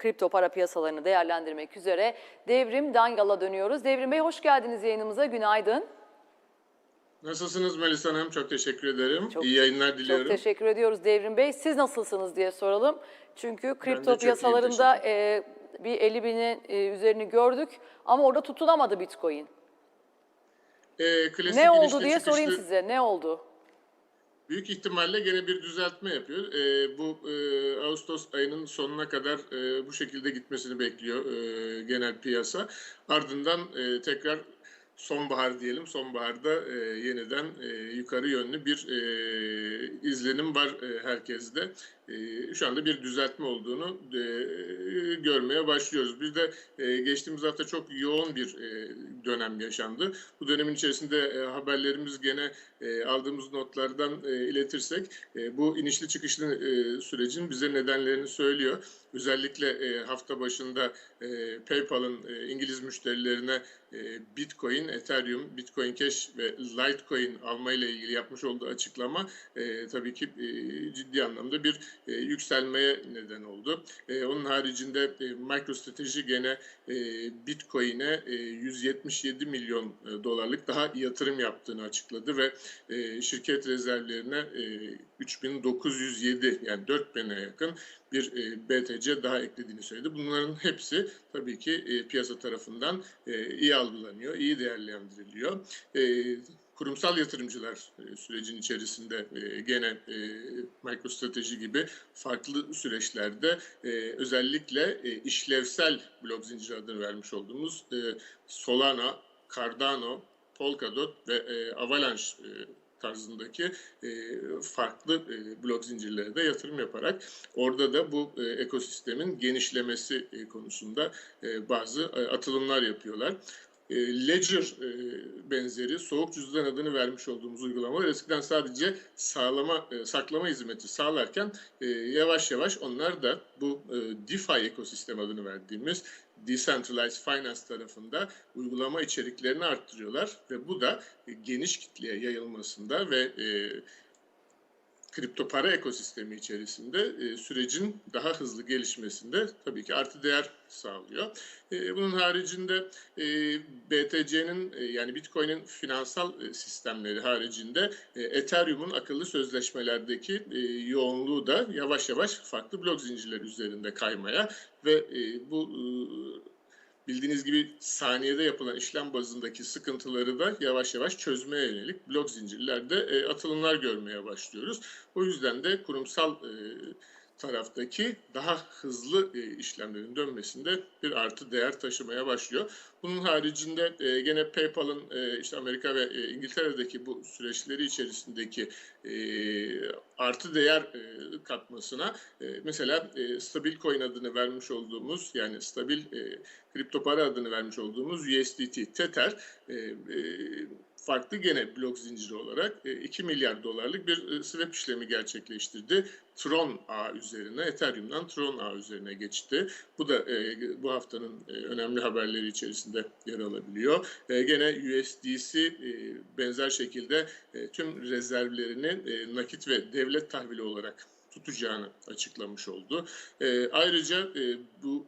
kripto para piyasalarını değerlendirmek üzere Devrim Dangal'a dönüyoruz. Devrim Bey hoş geldiniz yayınımıza. Günaydın. Nasılsınız Melisa Hanım? Çok teşekkür ederim. Çok- İyi yayınlar diliyorum. Çok teşekkür ediyoruz Devrim Bey. Siz nasılsınız diye soralım. Çünkü kripto piyasalarında e, bir 50 binin e, üzerini gördük ama orada tutunamadı Bitcoin. Klasik Ne oldu diye sorayım çıkışlı- size. Ne oldu? Büyük ihtimalle gene bir düzeltme yapıyor. Ee, bu e, Ağustos ayının sonuna kadar e, bu şekilde gitmesini bekliyor e, genel piyasa. Ardından e, tekrar sonbahar diyelim. Sonbaharda e, yeniden e, yukarı yönlü bir e, izlenim var e, herkeste. E, şu anda bir düzeltme olduğunu e, görmeye başlıyoruz. Bir de e, geçtiğimiz hafta çok yoğun bir e, dönem yaşandı. Bu dönemin içerisinde e, haberlerimiz gene e, aldığımız notlardan e, iletirsek e, bu inişli çıkışlı e, sürecin bize nedenlerini söylüyor. Özellikle e, hafta başında e, PayPal'ın e, İngiliz müşterilerine e, Bitcoin, Ethereum, Bitcoin Cash ve Litecoin alma ile ilgili yapmış olduğu açıklama e, tabii ki e, ciddi anlamda bir e, yükselmeye neden oldu. E, onun haricinde e, MicroStrategy gene e, Bitcoin'e e, 177 milyon e, dolarlık daha yatırım yaptığını açıkladı ve e, şirket rezervlerine e, 3907 yani 4000'e yakın bir e, BTC daha eklediğini söyledi. Bunların hepsi tabii ki e, piyasa tarafından e, iyi algılanıyor, iyi değerlendiriliyor. E, kurumsal yatırımcılar e, sürecin içerisinde e, gene e, MicroStrategy gibi farklı süreçlerde özellikle işlevsel blok zinciri adını vermiş olduğumuz Solana, Cardano, Polkadot ve e, Avalanche e, tarzındaki e, farklı e, blok zincirlere de yatırım yaparak orada da bu e, ekosistemin genişlemesi e, konusunda e, bazı e, atılımlar yapıyorlar. E, Ledger e, benzeri soğuk cüzdan adını vermiş olduğumuz uygulamalar eskiden sadece sağlama e, saklama hizmeti sağlarken yavaş yavaş onlar da bu DeFi ekosistem adını verdiğimiz Decentralized Finance tarafında uygulama içeriklerini arttırıyorlar ve bu da geniş kitleye yayılmasında ve kripto para ekosistemi içerisinde e, sürecin daha hızlı gelişmesinde tabii ki artı değer sağlıyor. E, bunun haricinde e, BTC'nin e, yani Bitcoin'in finansal e, sistemleri haricinde e, Ethereum'un akıllı sözleşmelerdeki e, yoğunluğu da yavaş yavaş farklı blok zincirleri üzerinde kaymaya ve e, bu e, bildiğiniz gibi saniyede yapılan işlem bazındaki sıkıntıları da yavaş yavaş çözmeye yönelik blok zincirlerde e, atılımlar görmeye başlıyoruz. O yüzden de kurumsal e, taraftaki daha hızlı e, işlemlerin dönmesinde bir artı değer taşımaya başlıyor. Bunun haricinde e, gene PayPal'ın e, işte Amerika ve e, İngiltere'deki bu süreçleri içerisindeki e, artı değer e, katmasına e, mesela e, stabil coin adını vermiş olduğumuz yani stabil e, kripto para adını vermiş olduğumuz USDT Tether e, e, farklı gene blok zinciri olarak e, 2 milyar dolarlık bir e, swap işlemi gerçekleştirdi. Tron ağ üzerine, Ethereum'dan Tron ağ üzerine geçti. Bu da e, bu haftanın e, önemli haberleri içerisinde yer alabiliyor. E, gene USDC e, benzer şekilde e, tüm rezervlerini e, nakit ve devlet tahvili olarak tutacağını açıklamış oldu. E, ayrıca e, bu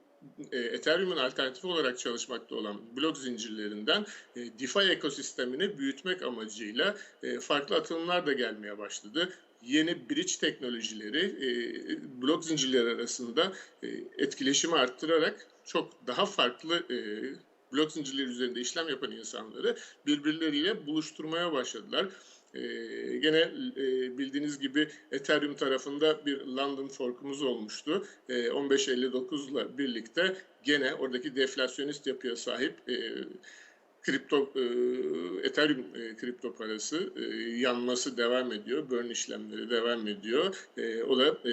e, Ethereum'un alternatifi olarak çalışmakta olan blok zincirlerinden e, DeFi ekosistemini büyütmek amacıyla e, farklı atılımlar da gelmeye başladı. Yeni bridge teknolojileri e, blok zincirleri arasında e, etkileşimi arttırarak çok daha farklı e, blok zincirleri üzerinde işlem yapan insanları birbirleriyle buluşturmaya başladılar. Ee, gene e, bildiğiniz gibi Ethereum tarafında bir London forkumuz olmuştu. Ee, 1559 ile birlikte gene oradaki deflasyonist yapıya sahip e, kripto e, Ethereum e, kripto parası e, yanması devam ediyor. Burn işlemleri devam ediyor. E, o da e,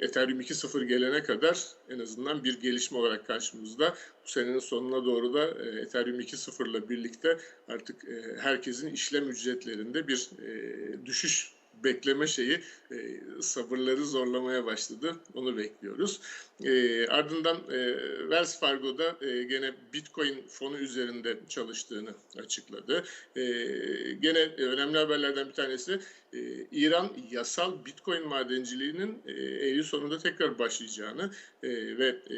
Ethereum 2.0 gelene kadar en azından bir gelişme olarak karşımızda. Bu senenin sonuna doğru da e, Ethereum 2.0 ile birlikte artık e, herkesin işlem ücretlerinde bir e, düşüş bekleme şeyi e, sabırları zorlamaya başladı. Onu bekliyoruz. E, ardından e, Wells Fargo'da e, gene Bitcoin fonu üzerinde çalıştığını açıkladı. E, gene önemli haberlerden bir tanesi e, İran yasal Bitcoin madenciliğinin e, Eylül sonunda tekrar başlayacağını e, ve e,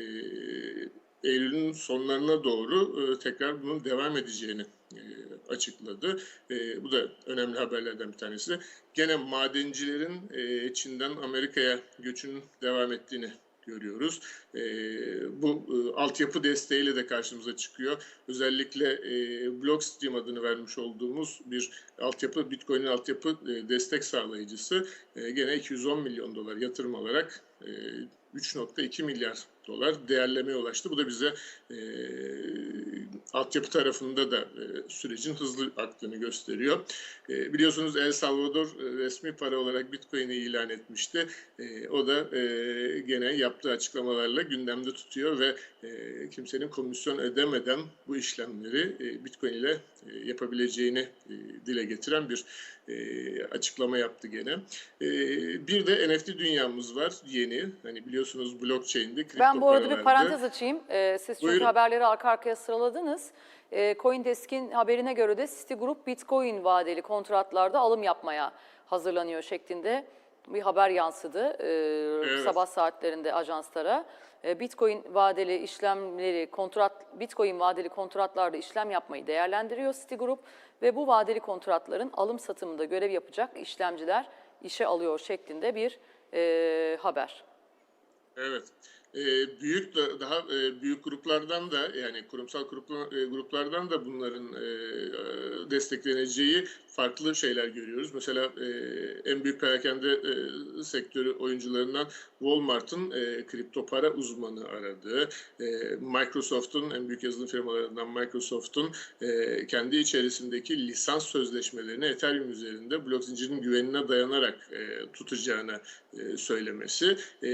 Eylül'ün sonlarına doğru e, tekrar bunun devam edeceğini e, açıkladı. E, bu da önemli haberlerden bir tanesi. Gene madencilerin e, Çin'den Amerika'ya göçünün devam ettiğini görüyoruz. E, bu e, altyapı desteğiyle de karşımıza çıkıyor. Özellikle e, Blockstream adını vermiş olduğumuz bir altyapı, Bitcoin'in altyapı e, destek sağlayıcısı e, gene 210 milyon dolar yatırım alarak e, 3.2 milyar dolar değerlemeye ulaştı. Bu da bize e, altyapı tarafında da e, sürecin hızlı aktığını gösteriyor. E, biliyorsunuz El Salvador e, resmi para olarak Bitcoin'i ilan etmişti. E, o da e, gene yaptığı açıklamalarla gündemde tutuyor ve e, kimsenin komisyon ödemeden bu işlemleri e, Bitcoin ile e, yapabileceğini e, dile getiren bir e, açıklama yaptı gene. E, bir de NFT dünyamız var yeni. Hani biliyorsunuz blockchain'de kripto Ben bu arada bir parantez açayım. Ee, siz çünkü Buyurun. haberleri arka arkaya sıraladınız. Ee, Coindesk'in haberine göre de Citigroup Bitcoin vadeli kontratlarda alım yapmaya hazırlanıyor şeklinde bir haber yansıdı ee, sabah saatlerinde ajanslara. Ee, Bitcoin vadeli işlemleri kontrat Bitcoin vadeli kontratlarda işlem yapmayı değerlendiriyor Citigroup ve bu vadeli kontratların alım satımında görev yapacak işlemciler işe alıyor şeklinde bir e, haber. Evet. Ee, büyük da, daha e, büyük gruplardan da yani kurumsal grupla- e, gruplardan da bunların e, e, destekleneceği farklı şeyler görüyoruz. Mesela e, en büyük perakende e, sektörü oyuncularından Walmart'ın e, kripto para uzmanı aradığı, e, Microsoft'un en büyük yazılım firmalarından Microsoft'un e, kendi içerisindeki lisans sözleşmelerini Ethereum üzerinde blok zincirinin güvenine dayanarak e, tutacağını e, söylemesi e,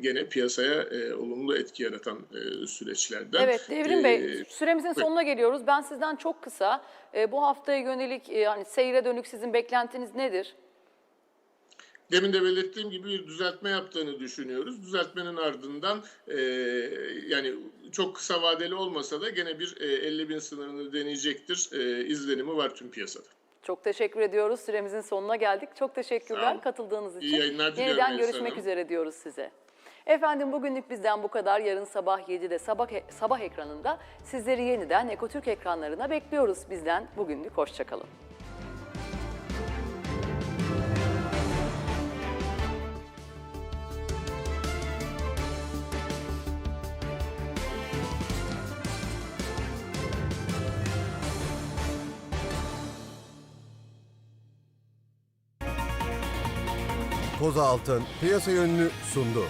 gene piyasaya e, olumlu etki yaratan e, süreçlerden. Evet Devrim Bey Ee, süremizin sonuna geliyoruz. Ben sizden çok kısa e, bu haftaya yönelik e, yani seyre dönük sizin beklentiniz nedir? Demin de belirttiğim gibi bir düzeltme yaptığını düşünüyoruz. Düzeltmenin ardından e, yani çok kısa vadeli olmasa da gene bir e, 50 bin sınırını deneyecektir. E, izlenimi var tüm piyasada. Çok teşekkür ediyoruz. Süremizin sonuna geldik. Çok teşekkürler katıldığınız İyi için. yayınlar diliyorum Yeniden görüşmek Hanım. üzere diyoruz size. Efendim bugünlük bizden bu kadar. Yarın sabah 7'de sabah, sabah ekranında sizleri yeniden Ekotürk ekranlarına bekliyoruz. Bizden bugünlük hoşçakalın. Koza Altın piyasa yönünü sundu.